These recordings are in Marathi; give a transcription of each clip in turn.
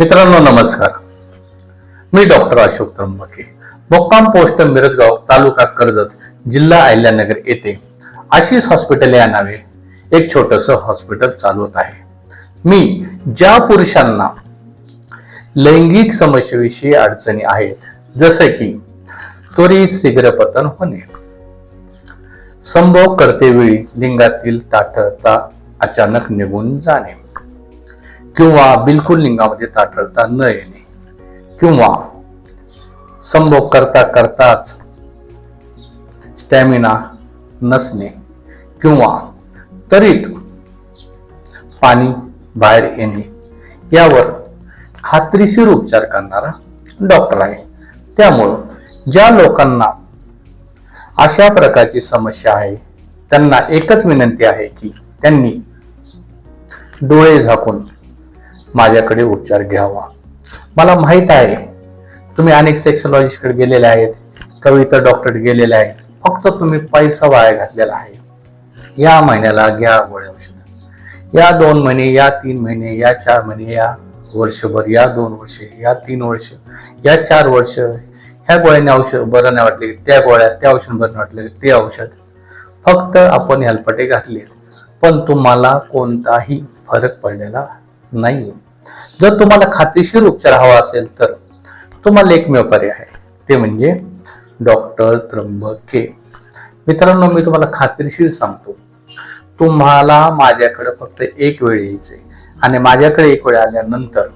मित्रांनो नमस्कार. मी डॉक्टर अशोक त्र्यंबके. मुक्काम पोस्ट मिरजगाव तालुका कर्जत जिल्हा अहिल्यानगर येथे आशिष हॉस्पिटल या नावे एक छोटस हॉस्पिटल चालवत आहे. मी ज्या पुरुषांना लैंगिक समस्येविषयी अडचणी आहेत जसे की त्वरित शीघ्रपतन होणे संभोग करतेवेळी लिंगातील ताठरता अचानक निघून जाणे किंवा बिलकुल लिंगामध्ये ताटळता न येणे किंवा संभोग करता करताच स्टॅमिना नसणे किंवा तरीत पाणी बाहेर येणे यावर खात्रीशीर उपचार करणारा डॉक्टर आहे. त्यामुळं ज्या लोकांना अशा प्रकारची समस्या आहे त्यांना एकच विनंती आहे की त्यांनी डोळे झाकून माझ्याकडे उपचार घ्यावा. मला माहीत आहे तुम्ही अनेक सेक्सॉलॉजिस्टकडे गेलेले आहेत किंवा इतर डॉक्टर गेलेले आहेत फक्त तुम्ही पैसा वाया घातलेला आहे. या महिन्याला घ्या गोळ्या औषध. या दोन महिने या तीन महिने या चार महिने या वर्षभर या दोन वर्षे या तीन वर्ष या चार वर्ष ह्या गोळ्याने औषध बरं नाही वाटले त्या गोळ्या त्या औषध बरं वाटले ते औषध. फक्त आपण हेल्पटे घातलेत. पण तुम्हाला कोणताही फरक पडलेला नाही जर तुम्हाला खात्रीशीर उपचार हवा असेल तर तुम्हाला एकमेव पर्याय आहे. ते म्हणजे डॉक्टर त्र्यंबके. मित्रांनो मी तुम्हाला खात्रीशीर सांगतो. तुम्हाला माझ्याकडे फक्त एक वेळ यायचे आणि माझ्याकडे एक वेळ आल्यानंतर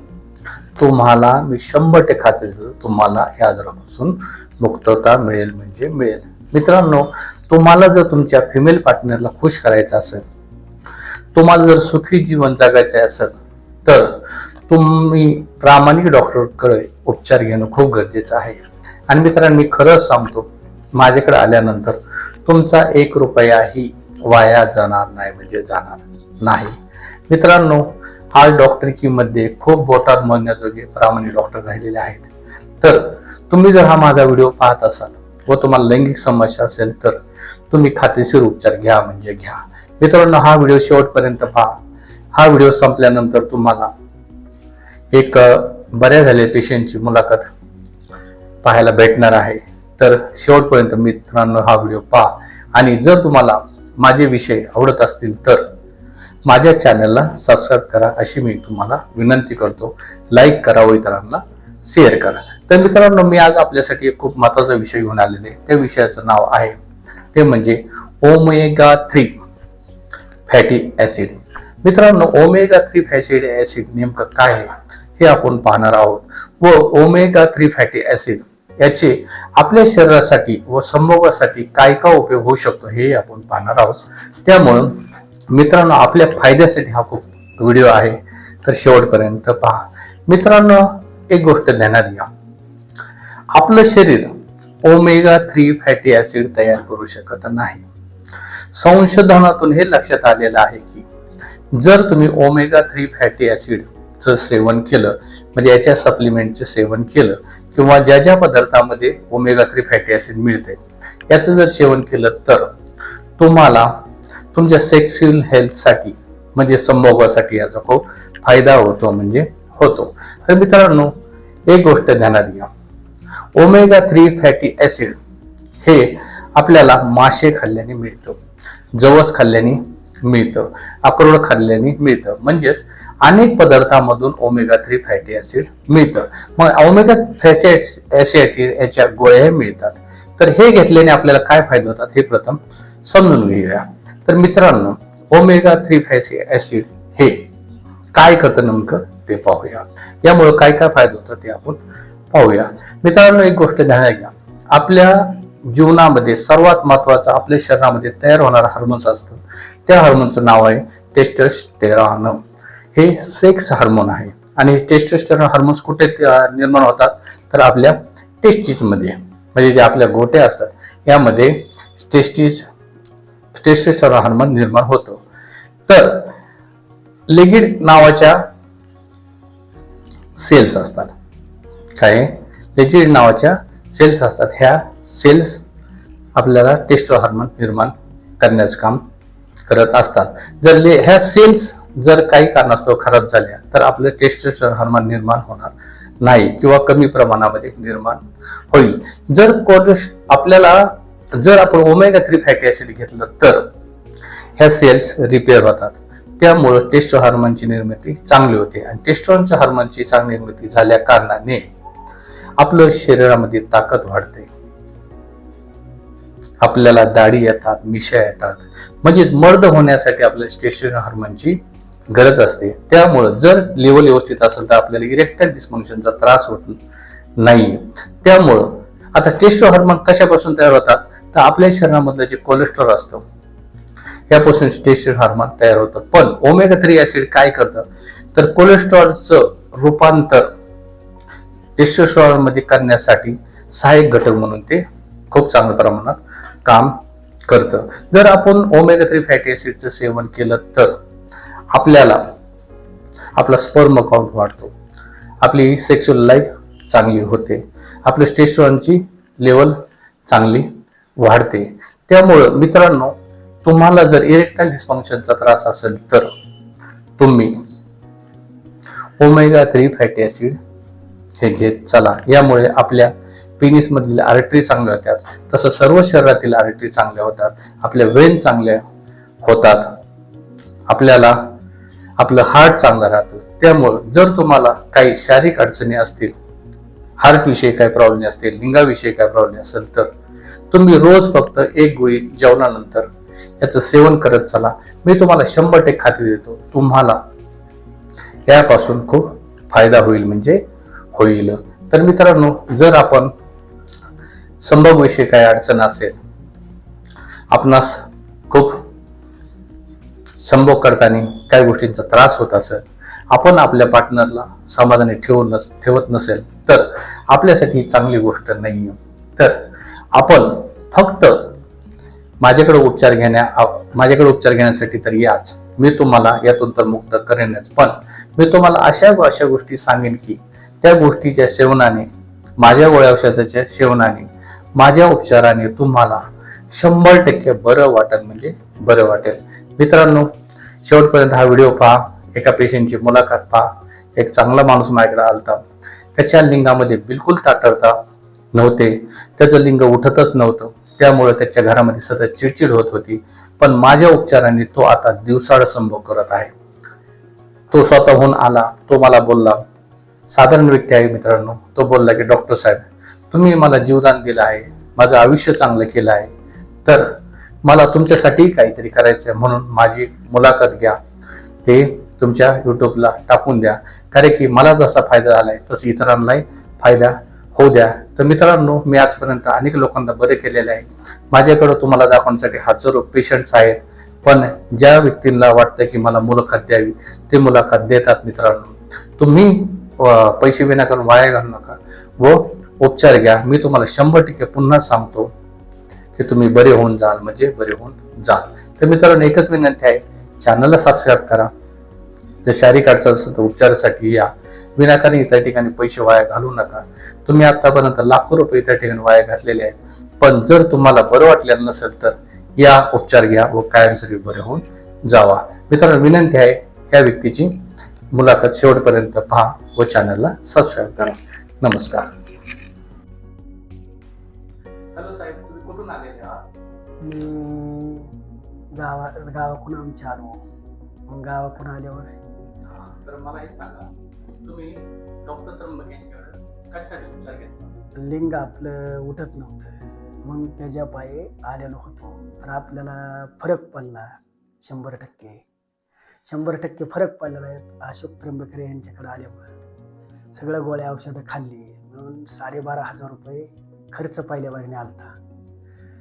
तुम्हाला मी शंभर टक्के खात्री देतो तुम्हाला या आजारापासून मुक्तता मिळेल म्हणजे मिळेल. मित्रांनो तुम्हाला जर तुमच्या फिमेल पार्टनरला खुश करायचं असेल तुम्हाला जर सुखी जीवन जगायचे असेल तर तुम्ही प्रामाणिक डॉक्टरकडे उपचार घेणं खूप गरजेचं आहे. आणि मित्रांनो मी खरंच सांगतो माझ्याकडे आल्यानंतर तुमचा एक रुपयाही वाया जाणार नाही म्हणजे जाणार नाही. मित्रांनो आज डॉक्टरकीमध्ये खूप बोटात मोजण्याजोगे प्रामाणिक डॉक्टर राहिलेले आहेत. तर तुम्ही जर हा माझा व्हिडिओ पाहत असाल व तुम्हाला लैंगिक समस्या असेल तर तुम्ही खात्रीशीर उपचार घ्या म्हणजे घ्या. मित्रांनो हा व्हिडिओ शेवटपर्यंत पहा. हा व्हिडिओ संपल्यानंतर तुम्हाला एक बऱ्या झाल्या पेशंटची मुलाखत पाहायला भेटणार आहे. तर शेवटपर्यंत मित्रांनो हा व्हिडिओ पहा. आणि जर तुम्हाला माझे विषय आवडत असतील तर माझ्या चॅनलला सबस्क्राईब करा अशी मी तुम्हाला विनंती करतो. लाईक करा व इतरांना शेअर करा. तर मित्रांनो मी आज आपल्यासाठी एक खूप महत्त्वाचा विषय घेऊन आलेले आहे. त्या विषयाचं नाव आहे ते म्हणजे ओमेगा थ्री फॅटी ऍसिड मित्रांनो ओमेगा थ्री फॅसिड ऍसिड नेमकं काय आहे? हे आपण पाहणार आहोत. व ओमेगा थ्री फॅटी ऍसिड याचे आपल्या शरीरासाठी व संभोगासाठी काय काय उपयोग होऊ शकतो हे आपण पाहणार आहोत. त्यामुळं मित्रांनो आपल्या फायद्यासाठी हा खूप व्हिडिओ आहे. तर शेवटपर्यंत पहा. मित्रांनो एक गोष्ट ध्यानात घ्या. आपलं शरीर ओमेगा थ्री फॅटी ऍसिड तयार करू शकत नाही. संशोधनातून हे लक्षात आलेलं आहे की जर तुम्ही ओमेगा थ्री फॅटी ऍसिडचं सेवन केलं म्हणजे याच्या सप्लिमेंटचे सेवन केलं किंवा ज्या ज्या पदार्थामध्ये ओमेगा थ्री फॅटी ऍसिड मिळते याचं जर सेवन केलं तर तुम्हाला तुमच्या सेक्स्युअल हेल्थसाठी म्हणजे संभोगासाठी याचा खूप फायदा होतो म्हणजे होतो. तर मित्रांनो एक गोष्ट ध्यानात घ्या. ओमेगा थ्री फॅटी ऍसिड हे आपल्याला मासे खाल्ल्याने मिळतं जवस खाल्ल्याने मिळतं. अक्रोड खाल्ल्याने मिळतं. म्हणजेच अनेक पदार्थांमधून ओमेगा थ्री फॅटी ऍसिड मिळतं. मग ओमेगा फॅटी ऍसिड याच्या गोळ्या मिळतात. तर हे घेतल्याने आपल्याला काय फायदे होतात? हे प्रथम समजून घेऊया. तर मित्रांनो ओमेगा थ्री फॅटी ऍसिड हे काय करतं नेमकं? ते पाहूया. यामुळे काय काय फायदा होतो ते आपण पाहूया. मित्रांनो एक गोष्ट ध्यानात घ्या. आपल्या जीवनामध्ये सर्वात महत्वाचं आपल्या शरीरामध्ये तयार होणारं हार्मोन्स असतं. त्या हार्मोनचं नाव आहे टेस्टोस्टेरॉन हे सेक्स हार्मोन आहे. आणि टेस्टोस्टेरॉन हार्मोन्स कुठे निर्माण होतात? तर आपल्या टेस्टिसमध्ये म्हणजे जे आपल्या गोट्या असतात यामध्ये टेस्टिस टेस्टोस्टेरॉन हार्मोन निर्माण होतो. तर लिगिड नावाच्या सेल्स असतात. काय? लेजिड नावाच्या सेल्स असतात. ह्या सेल्स आपल्याला टेस्टो हार्मोन निर्माण करण्याचं काम करत असतात. जर ले- ह्या सेल्स जर काही कारणास्तव खराब झाल्या तर आपलं टेस्टोस्टेरॉन हार्मोन निर्माण होणार नाही किंवा कमी प्रमाणामध्ये निर्माण होईल. जर कोलेस्ट आपल्याला जर आपण ओमेगा थ्री फॅटी ऍसिड घेतलं तर ह्या सेल्स रिपेअर होतात. त्यामुळं टेस्टो हार्मोनची निर्मिती चांगली होते आणि टेस्टोरॉनच्या हार्मोनची चांगली निर्मिती झाल्या कारणाने आपलं शरीरामध्ये ताकद वाढते. आपल्याला दाढी येतात मिशा येतात. म्हणजेच मर्द होण्यासाठी आपल्याला टेस्टोस्टेरॉन हार्मोनची गरज असते. त्यामुळं जर लेवल व्यवस्थित असेल तर आपल्याला इरेक्टाईल डिस्फंक्शनचा त्रास होत नाही. त्यामुळं आता टेस्टो हार्मोन कशापासून तयार होतात? तर आपल्या शरीरामधलं जे कोलेस्ट्रॉल असतं यापासून टेस्टोस्टेरॉन हार्मोन तयार होतं. पण ओमेगा थ्री ऍसिड काय करतं? तर कोलेस्ट्रॉलचं रूपांतर टेस्टोस्टेरॉनमध्ये करण्यासाठी सहाय्यक घटक म्हणून ते खूप चांगल्या प्रमाणात काम करतं. जर आपण ओमेगा थ्री फॅटी ऍसिडचं सेवन केलं तर आपल्याला आपला स्पर्म काउंट वाढतो. आपली सेक्शुअल लाईफ चांगली होते. आपल्या स्टेशनची लेवल चांगली वाढते. त्यामुळं मित्रांनो तुम्हाला जर इरेक्टाईल डिस्फंक्शनचा त्रास असेल तर तुम्ही ओमेगा थ्री फॅटी ऍसिड हे घेत चला. यामुळे आपल्या पेनिस मधील आर्टरी चांगल्या होतात तसं सर्व शरीरातील आर्टरी चांगल्या होतात आपल्या वेन चांगल्या होतात आपल्याला आपलं हार्ट चांगलं राहतं. त्यामुळं जर तुम्हाला काही शारीरिक अडचणी असतील हार्ट विषयी काही प्रॉब्लेम असतील लिंगाविषयी काही प्रॉब्लेम असेल तर तुम्ही रोज फक्त एक गोळी जेवणानंतर याचं सेवन करत चला. मी तुम्हाला शंभर टक्के खात्री देतो तुम्हाला यापासून खूप फायदा होईल म्हणजे होईल. तर मित्रांनो जर आपण संभोगविषयी काही अडचण असेल आपणास खूप संभोग करताना काही गोष्टींचा त्रास होत असेल आपण आपल्या पार्टनरला समाधानी ठेवून नस ठेवत नसेल तर आपल्यासाठी चांगली गोष्ट नाही तर आपण फक्त माझ्याकडे उपचार घेण्या माझ्याकडे उपचार घेण्यासाठी तर याच. मी तुम्हाला यातून तर मुक्त करेनच. पण मी तुम्हाला अशा अशा गोष्टी सांगेन की त्या गोष्टीच्या सेवनाने माझ्या गोळ्या औषधाच्या सेवनाने माझ्या उपचाराने तुम्हाला शंभर टक्के बरं वाटेल म्हणजे बरं वाटेल. मित्रांनो शेवटपर्यंत हा व्हिडिओ पहा एका पेशंटची मुलाखत पहा एक चांगला माणूस माझ्याकडे आलता. त्याच्या लिंगामध्ये बिलकुल ताटरता नव्हते. त्याचं लिंग उठतच नव्हतं. त्यामुळे त्याच्या घरामध्ये सतत चिडचिड होत होती. पण माझ्या उपचाराने तो आता दिवसाळ संभोग करत आहे. तो स्वतःहून आला तो मला बोलला. साधारण व्यक्ती आहे मित्रांनो तो बोलला की डॉक्टर साहेब तुम्ही मला जीवदान दिलं आहे माझं आयुष्य चांगलं केलं आहे तर मला तुमच्यासाठी काहीतरी करायचं आहे म्हणून माझी मुलाखत घ्या. ते तुमच्या युट्यूबला टाकून द्या. कारण की मला जसा फायदा झालाय तसं इतरांनाही फायदा होऊ द्या. तर मित्रांनो मी आजपर्यंत अनेक लोकांना बरे केलेले आहे. माझ्याकडं तुम्हाला दाखवण्यासाठी हजारो पेशंट्स आहेत. पण ज्या व्यक्तींना वाटतं की मला मुलाखत द्यावी ते मुलाखत देतात मित्रांनो. तुम्ही पैसे विनाकारण वाया घालू नका. व उपचार घ्या. मी तुम्हाला शंभर टक्के पुन्हा सांगतो की तुम्ही बरे होऊन जाल म्हणजे बरे होऊन जाल. तर मित्रांनो एकच विनंती आहे चॅनलला सबस्क्राईब करा. जर शारीरिक अडचण असेल तर उपचारासाठी या. विनाकारण इतर ठिकाणी पैसे वाया घालू नका. तुम्ही आतापर्यंत लाखो रुपये इतर ठिकाणी वाया घातलेले आहेत. पण जर तुम्हाला बरं वाटलेलं नसेल तर या उपचार घ्या व कायमस्वरूपी बरे होऊन जावा. मित्रांनो विनंती आहे या व्यक्तीची मुलाखत शेवटपर्यंत पहा व चॅनलला सबस्क्राईब करा. नमस्कार. गावा गावाकडून आमच्या आलो. मग गावाकडून आल्यावर तर मला एक सांगा. तुम्ही डॉक्टर त्र्यंबक यांच्याकडे कशासाठी उपचार घेतला? लिंग आपलं उठत नव्हतं. मग त्याच्या पायी आलेलो होतो. तर आपल्याला फरक पडला शंभर टक्के. शंभर टक्के फरक पडलेला आहे. अशोक त्र्यंबकरे यांच्याकडे आल्यामुळे सगळ्या गोळ्या औषधं खाल्ली. म्हणून साडेबारा हजार रुपये खर्च पहिल्या बारीने आलता.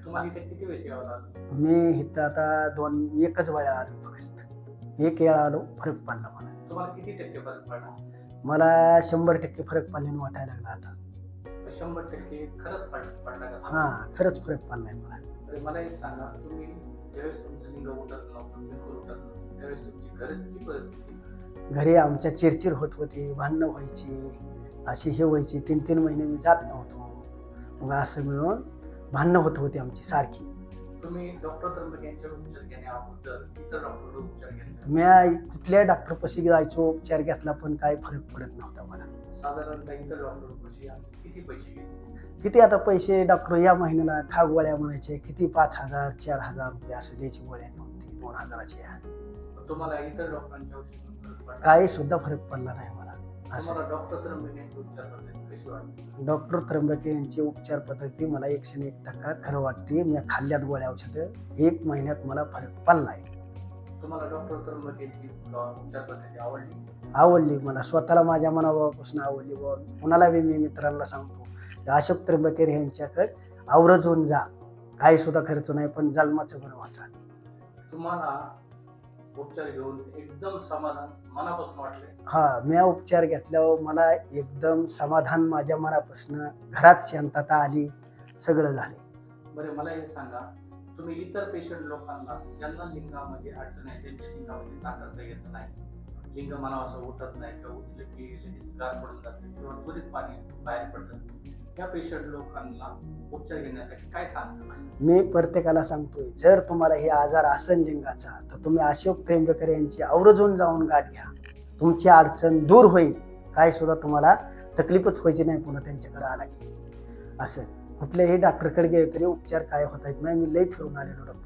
तुम्हाला इथे किती वेळ यावं लागलं? मी इथं आता दोन एकच वेळा आलो फक्त एक वेळा आलो फरक पडला मला. तुम्हाला किती टक्के फरक पडला? मला शंभर टक्के फरक पडल्याने वाटायला लागला आता. शंभर टक्के खरंच पड- पडला का? हा खरंच फरक पडलाय मला. तर मला एक सांगा तुम्ही ज्यावेळेस तुमचं लिंग उठत नव्हतं बिलकुल उठत नव्हतं त्यावेळेस तुमची गरजची परिस्थिती? घरी आमच्या चिरचिर होत होती भांडणं व्हायची अशी हे व्हायची तीन तीन महिने मी जात नव्हतो. मग असं मिळून भांडणं होत होती आमची सारखी. तुम्ही डॉक्टर त्र्यंबक उपचार इतर डॉक्टर उपचार घेतला? मी कुठल्याही डॉक्टरपाशी जायचो उपचार घेतला पण काय फरक पडत नव्हता मला. साधारणतः इतर डॉक्टर किती पैसे घेतले? किती आता पैसे डॉक्टर या महिन्याला खा गोळ्या म्हणायचे किती पाच हजार चार हजार रुपये असं द्यायची गोळ्या नव्हती दोन तुम्हाला इतर डॉक्टरांच्या पडला? काही सुद्धा फरक पडला नाही मला. डॉक्टर त्र्यंबक यांची उपचार पद्धती मला एकशे एक टक्का खरं वाटते. मी खाल्ल्यात गोळ्या औषधं. एक महिन्यात मला फरक पडलाय. तुम्हाला डॉक्टर त्र्यंबक यांची अ, उपचार पद्धती आवडली? आवडली. मला स्वतःला माझ्या मनापासून आवडली व कुणाला बी मी मित्रांना सांगतो अशोक त्र्यंबकेर यांच्याकडे आवर्जून जा. काही सुद्धा खर्च नाही पण जन्माचं बरं वाचा. तुम्हाला उपचार घेऊन एकदम समाधान मनापासून वाटले. हा मी उपचार घेतल्यावर मला एकदम समाधान माझ्या मनापासून घरात शांतता आली सगळं झाले. बरे मला हे सांगा तुम्ही इतर पेशंट लोकांना ज्यांना लिंगामध्ये अडचण आहे त्यांच्या लिंगामध्ये ताकद येत नाही. लिंग मनावर उठत नाही किंवा उठलं की लगेच गार पडून जाते किंवा त्वरित पाणी बाहेर पडतं. त्या पेशंट लोकांना उपचार घेण्यासाठी काय सांगतो मी प्रत्येकाला सांगतोय जर तुम्हाला हे आजार आसन लिंगाचा तर तुम्ही अशोक प्रेमकर यांची आवर्जून जाऊन गाठ घ्या. तुमची अडचण दूर होईल. काय सुद्धा तुम्हाला तकलीफच व्हायची नाही पुन्हा त्यांच्याकडे आला की. असं. कुठल्याही डॉक्टरकडे गेले तरी उपचार काय होत आहेत नाही मी लई फिरून आलेलो डॉक्टर.